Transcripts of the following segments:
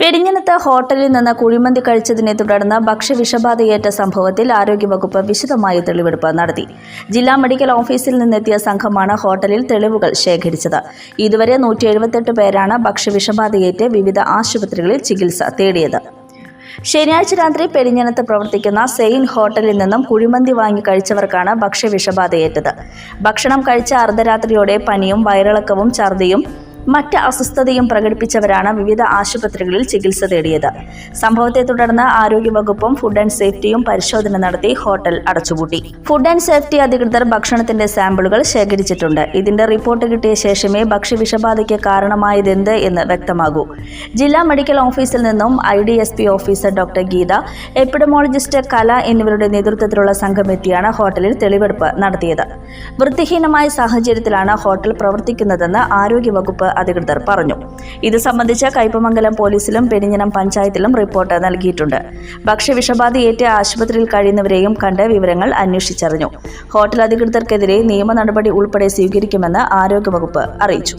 പെരിഞ്ഞനത്ത് ഹോട്ടലിൽ നിന്ന് കുഴിമന്തി കഴിച്ചതിനെ തുടർന്ന് ഭക്ഷ്യവിഷബാധയേറ്റ സംഭവത്തിൽ ആരോഗ്യവകുപ്പ് വിശദമായ തെളിവെടുപ്പ് നടത്തി. ജില്ലാ മെഡിക്കൽ ഓഫീസിൽ നിന്നെത്തിയ സംഘമാണ് ഹോട്ടലിൽ തെളിവുകൾ ശേഖരിച്ചത്. ഇതുവരെ നൂറ്റി എഴുപത്തെട്ട് പേരാണ് ഭക്ഷ്യവിഷബാധയേറ്റ് വിവിധ ആശുപത്രികളിൽ ചികിത്സ തേടിയത്. ശനിയാഴ്ച രാത്രി പെരിഞ്ഞനത്ത് പ്രവർത്തിക്കുന്ന സെയിൻ ഹോട്ടലിൽ നിന്നും കുഴിമന്തി വാങ്ങി കഴിച്ചവർക്കാണ് ഭക്ഷ്യവിഷബാധയേറ്റത്. ഭക്ഷണം കഴിച്ച അർദ്ധരാത്രിയോടെ പനിയും വയറിളക്കവും ഛർദിയും മറ്റ് അസ്വസ്ഥതയും പ്രകടിപ്പിച്ചവരാണ് വിവിധ ആശുപത്രികളിൽ ചികിത്സ തേടിയത്. സംഭവത്തെ തുടർന്ന് ആരോഗ്യവകുപ്പും ഫുഡ് ആൻഡ് സേഫ്റ്റിയും പരിശോധന നടത്തി ഹോട്ടൽ അടച്ചുപൂട്ടി. ഫുഡ് ആൻഡ് സേഫ്റ്റി അധികൃതർ ഭക്ഷണത്തിന്റെ സാമ്പിളുകൾ ശേഖരിച്ചിട്ടുണ്ട്. ഇതിന്റെ റിപ്പോർട്ട് കിട്ടിയ ശേഷമേ ഭക്ഷ്യവിഷബാധയ്ക്ക് കാരണമായതെന്ത് എന്ന് വ്യക്തമാകൂ. ജില്ലാ മെഡിക്കൽ ഓഫീസിൽ നിന്നും I D S P officer doctor Geetha epidemiologist Kala എന്നിവരുടെ നേതൃത്വത്തിലുള്ള സംഘം എത്തിയാണ് ഹോട്ടലിൽ തെളിവെടുപ്പ് നടത്തിയത്. വൃത്തിഹീനമായ സാഹചര്യത്തിലാണ് ഹോട്ടൽ പ്രവർത്തിക്കുന്നതെന്ന് ആരോഗ്യവകുപ്പ് അധികൃതർ പറഞ്ഞു. ഇത് സംബന്ധിച്ച് കയ്പമംഗലം പോലീസിലും പെരിഞ്ഞനം പഞ്ചായത്തിലും റിപ്പോർട്ട് നൽകിയിട്ടുണ്ട്. ഭക്ഷ്യവിഷബാധയേറ്റ് ആശുപത്രിയിൽ കഴിയുന്നവരെയും കണ്ട് വിവരങ്ങൾ അന്വേഷിച്ചറിഞ്ഞു. ഹോട്ടൽ അധികൃതർക്കെതിരെ നിയമ നടപടി ഉൾപ്പെടെ സ്വീകരിക്കുമെന്ന് ആരോഗ്യവകുപ്പ് അറിയിച്ചു.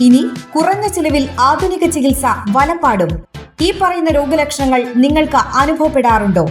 ഇനി കുറഞ്ഞ ചിലവിൽ ആധുനിക ചികിത്സ വലപ്പാടും. ഈ പറയുന്ന രോഗലക്ഷണങ്ങൾ നിങ്ങൾക്ക് അനുഭവപ്പെടാറുണ്ടോ?